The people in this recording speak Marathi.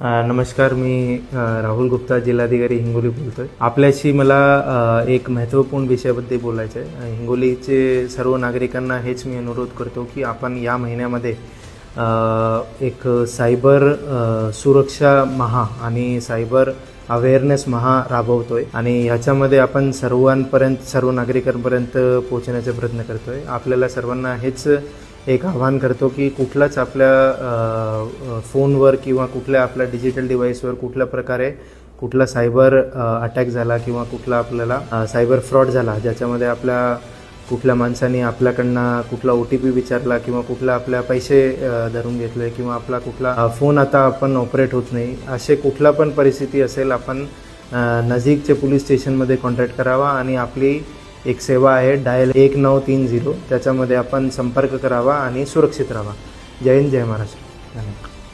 नमस्कार मी राहुल गुप्ता जिल्हाधिकारी हिंगोली बोलतो आहे आपल्याशी मला एक महत्त्वपूर्ण विषयाबद्दल बोलायचं आहे हिंगोलीचे सर्व नागरिकांना हेच मी अनुरोध करतो की आपण या महिन्यामध्ये एक सायबर सुरक्षा महा आणि सायबर अवेअरनेस महा राबवतो आहे आणि ह्याच्यामध्ये आपण सर्वांपर्यंत सर्व नागरिकांपर्यंत पोहोचण्याचा प्रयत्न करतो आहे आपल्याला सर्वांना हेच एक आवाहन करतो की कुठलाच आपल्या फोनवर किंवा कुठल्या आपल्या डिजिटल डिव्हाइसवर कुठल्या प्रकारे कुठला सायबर अटॅक झाला किंवा कुठला आपल्याला सायबर फ्रॉड झाला ज्याच्यामध्ये आपल्या कुठल्या माणसाने आपल्याकडनं कुठला ओ टी पी विचारला किंवा कुठला आपल्या पैसे धरून घेतले किंवा आपला कुठला फोन आता आपण ऑपरेट होत नाही असे कुठला पण परिस्थिती असेल आपण नजीकचे पोलीस स्टेशनमध्ये कॉन्टॅक्ट करावा आणि आपली एक सेवा आहे डायल एक नऊ तीन झिरो. त्याच्यामध्ये आपण संपर्क करावा आणि सुरक्षित राहावा. जय हिंद जय महाराष्ट्र. धन्यवाद.